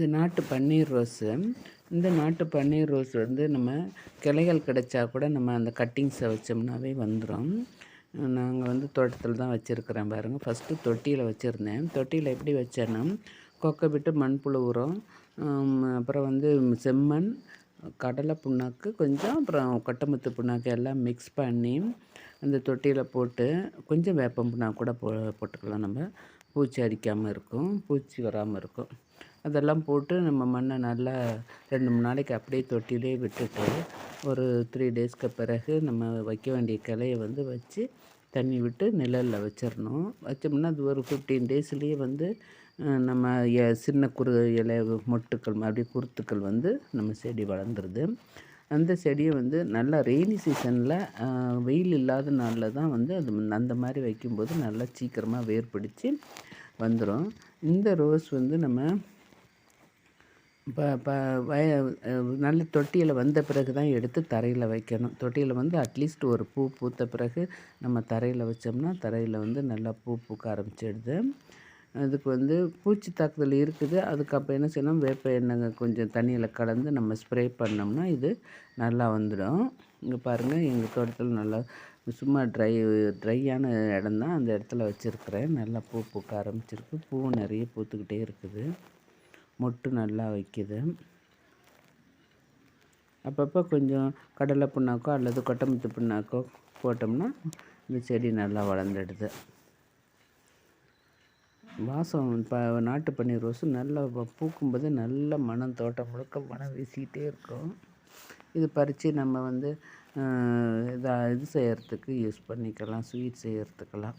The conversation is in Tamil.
இது நாட்டு பன்னீர் ரோஸு. இந்த நாட்டு பன்னீர் ரோஸ் வந்து நம்ம கிளைகள் கிடைச்சா கூட நம்ம அந்த கட்டிங்ஸை வச்சோம்னாவே வந்துடும் நாங்கள் வந்து தோட்டத்தில் தான் வச்சுருக்குறேன் பாருங்கள் ஃபஸ்ட்டு தொட்டியில் வச்சுருந்தேன். தொட்டியில் எப்படி வச்சேன்னா கொக்கை விட்டு மண்புழு உரம் அப்புறம் வந்து செம்மண் கடலை புண்ணாக்கு கொஞ்சம் அப்புறம் கொட்டமுத்து புண்ணாக்கு எல்லாம் மிக்ஸ் பண்ணி அந்த தொட்டியில் போட்டு கொஞ்சம் வேப்பம் புண்ணாக்கு கூட போ போட்டுக்கலாம் நம்ம. பூச்சி அடிக்காமல் இருக்கும். பூச்சி வராமல் இருக்கும். அதெல்லாம் போட்டு நம்ம மண்ணை நல்லா ரெண்டு மூணு நாளைக்கு அப்படியே தொட்டிலே விட்டுட்டு ஒரு த்ரீ டேஸ்க்கு பிறகு நம்ம வைக்க வேண்டிய கிளைய வந்து வச்சு தண்ணி விட்டு நிழலில் வச்சிடணும். வச்சோம்னா அது ஒரு ஃபிஃப்டீன் டேஸ்லேயே வந்து நம்ம சின்ன குறு இலை மொட்டுக்கள் அப்படியே குருத்துக்கள் வந்து நம்ம செடி வளர்ந்துருது. அந்த செடியை வந்து நல்லா ரெய்னி சீசனில் வெயில் இல்லாத நாளில் தான் வந்து அது அந்த மாதிரி வைக்கும்போது நல்லா சீக்கிரமாக வேர் பிடிச்சி வந்துடும் இந்த ரோஸ் வந்து நம்ம இப்போ இப்போ வய நல்ல தொட்டியில் வந்த பிறகு தான் எடுத்து தரையில் வைக்கணும். தொட்டியில் வந்து அட்லீஸ்ட் ஒரு பூ பூத்த பிறகு நம்ம தரையில் வச்சோம்னா தரையில் வந்து நல்லா பூ பூக்க ஆரம்பிச்சிடுது. அதுக்கு வந்து பூச்சி தாக்குதல் இருக்குது. அதுக்கப்புறம் என்ன செய்யணும்? வேப்ப எண்ணெய் கொஞ்சம் தண்ணியில் கலந்து நம்ம ஸ்ப்ரே பண்ணோம்னா இது நல்லா வந்துடும். இங்கே பாருங்கள் எங்கள் தோட்டத்தில் நல்லா சும்மா ட்ரை ட்ரையான இடம் தான் அந்த இடத்துல வச்சுருக்குறேன். நல்லா பூ பூக்க ஆரம்பிச்சிருக்கு. பூவும் நிறைய பூத்துக்கிட்டே இருக்குது. மொட்டு நல்லா வைக்குது. அப்பப்போ கொஞ்சம் கடலை புண்ணாக்கோ அல்லது கொட்டமுத்து புண்ணாக்கோ போட்டோம்னா இந்த செடி நல்லா வளர்ந்துடுது. வாசம் இப்போ நாட்டு பன்னீர் ரோஸு நல்லா பூக்கும்போது நல்ல மனம் தோட்டம் முழுக்க மனம் வீசிக்கிட்டே இருக்கும். இது பறித்து நம்ம வந்து இதாக இது செய்கிறதுக்கு யூஸ் பண்ணிக்கலாம் ஸ்வீட் செய்கிறதுக்கெல்லாம்